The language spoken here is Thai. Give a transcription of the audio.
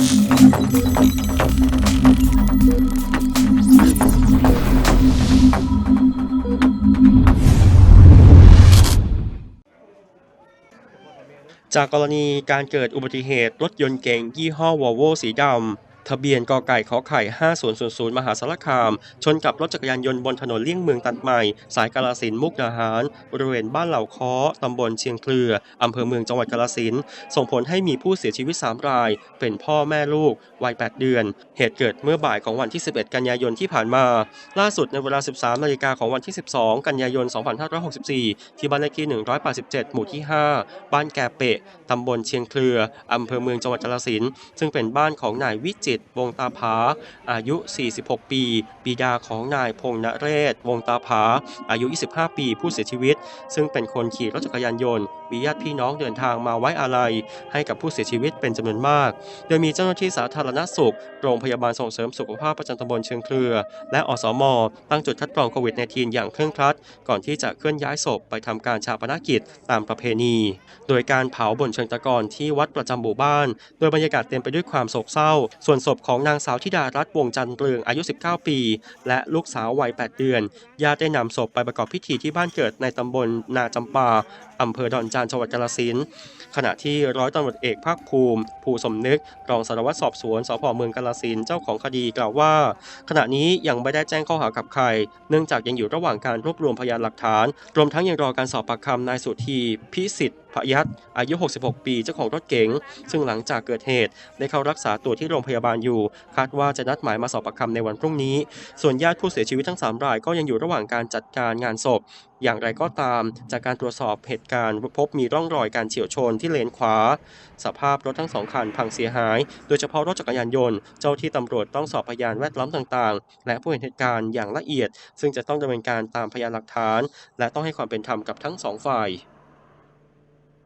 จากกรณีการเกิดอุบัติเหตุรถยนต์เก๋งยี่ห้อวอลโวสีดำ ทะเบียนกไก่ขอไข่5000 มหาสารคาม ชนกับรถจักรยานยนต์บนถนนเลี่ยงเมืองตัดใหม่ สายกาลสินมุกดาหาร บริเวณบ้านเหล่าค้อตำบลเชียงเครืออำเภอเมืองจังหวัดกาลสินส่งผลให้มีผู้เสียชีวิต 3 ราย เป็นพ่อแม่ลูก วัย 8 เดือน เหตุเกิดเมื่อบ่ายของวันที่ 11 กันยายนที่ผ่านมา ล่าสุดในเวลา 13 นาฬิกาของวันที่ 12 กันยายน 2564 ที่บ้านเลขที่ 187 หมู่ที่ 5 บ้านแกเปะตำบลเชียงเครืออำเภอเมืองจังหวัดกาฬสินซึ่งเป็นบ้านของนายวิจิตรวงตาผา อายุ 46 ปีบิดาของนายพงษ์นเรศ วงตาผา อายุ 25 ปีผู้เสียชีวิต ซึ่งเป็นคนขี่รถจักรยานยนต์มีญาติพี่น้องเดินทางมาไว้อาลัย ให้กับผู้เสียชีวิตเป็นจำนวนมาก โดยมีเจ้าหน้าที่สาธารณสุข โรงพยาบาลส่งเสริมสุขภาพประจำตำบลเชียงเครือ และอสม ตั้งจุดคัดกรองโควิด -19 อย่างเคร่งครัด ก่อนที่จะเคลื่อนย้ายศพไปทำการชาปนกิจตามประเพณี โดยการเผาบนเชิงตะกอนที่วัดประจำหมู่บ้าน โดยบรรยากาศเต็มไปด้วยความโศกเศร้า ส่วนศพของนางสาวธิดารัตน์วงจันทร์เรืองอายุ 19 ปี และลูกสาววัย 8 เดือน ญาติได้นำศพไปประกอบพิธีที่บ้านเกิดในตำบลนาจำปาอำเภอดอนจานจังหวัดกาฬสินธุ์ขณะที่ร้อยตำรวจเอกภาคภูมิ ภูสมนึก รองสารวัตรสอบสวนสพเมืองกาฬสินธุ์เจ้าของคดีกล่าวว่า ขณะนี้ยังไม่ได้แจ้งข้อหากับใคร เนื่องจากยังอยู่ระหว่างการรวบรวมพยานหลักฐาน รวมทั้งยังรอการสอบปากคำนายสุธีพิสิทธิ์พยัตอายุ 66 ปีเจ้าของรถเก๋งซึ่งหลังจากเกิดเหตุได้เข้ารักษาตัวที่โรงพยาบาลาลอยู่ คาดว่าจะนัดหมายมาสอบปากคำในวันพรุ่งนี้ ส่วนญาติผู้เสียชีวิตทั้ง 3 รายก็ยังอยู่ระหว่างการจัดการงานศพ อย่างไรก็ตาม จากการตรวจสอบเหตุการณ์พบมีร่องรอยการเฉียวชนที่เลนขวา สภาพรถทั้งสองคันพังเสียหาย โดยเฉพาะรถจักรยานยนต์ เจ้าที่ตำรวจต้องสอบพยานแวดล้อมต่างๆ และผู้เห็นเหตุการณ์อย่างละเอียด ซึ่งจะต้องดำเนินการตามพยานหลักฐาน และต้องให้ความเป็นธรรมกับทั้งสองฝ่าย